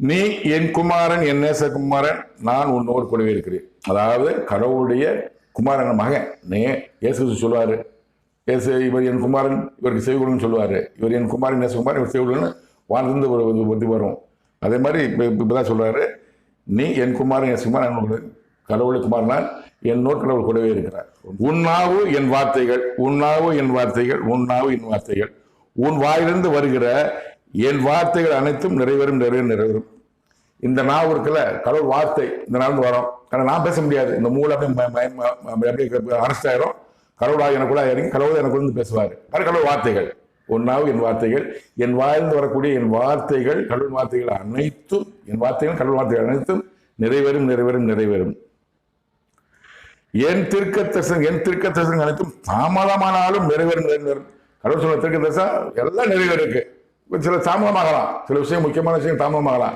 நீ என் குமாரன் என் நேசகுமாரன் நான் உன்னோடு கூடவே இருக்கிறேன் அதாவது கடவுளுடைய குமாரன் மகன். நே இயேசு சொல்லுவார் இயேசு இவர் என் குமாரன் இவருக்கு செய்குடன் சொல்லுவார் இவர் என் குமாரன் நேசகுமாரன் இவர் செய்குடன் வாழ்ந்து ஒரு ஒரு வரும். அதே மாதிரி இப்போ இப்போ தான் சொல்கிறாரு நீ என் குமாரன் என் குமாரன் என்னோட கடவுளை குமாரனால் என்னோடு கடவுள் கூடவே இருக்கிறார் உன்னாவு என் வார்த்தைகள் உன்னாவு என் வார்த்தைகள் உன்னாவு என் வார்த்தைகள். உன் வாயிலிருந்து வருகிற என் வார்த்தைகள் அனைத்தும் நிறைவேறும் நிறைவேறும் நிறைவேறும். இந்த நாவு இருக்குல்ல கடவுள் வார்த்தை இந்த நாள் வரும். ஆனால் நான் பேச முடியாது. இந்த மூளை அப்படியே ம- ஆயிரும். கடவுளாக எனக்குள்ள இறங்கி கடவுள் எனக்கு வந்து பேசுவார். அது கடவுள் வார்த்தைகள். ஒன்றாவது என் வார்த்தைகள். என் வாயிலிருந்து வரக்கூடிய என் வார்த்தைகள் கடவுள் வார்த்தைகள் அனைத்தும் என் வார்த்தைகள் கடவுள் வார்த்தைகள் அனைத்தும் நிறைவேறும் நிறைவேறும் நிறைவேறும். என் திருக்க தரிசனம் என் திருக்க தரிசனம் அனைத்தும் தாமதமானாலும் நிறைவேறும் நிறைவேறும். கடவுள் சொன்ன திருக்க தரிசனம் எல்லாம் நிறைவேறிருக்கு. சில தாமதமாகலாம். சில விஷயம் முக்கியமான விஷயம் தாமதமாகலாம்.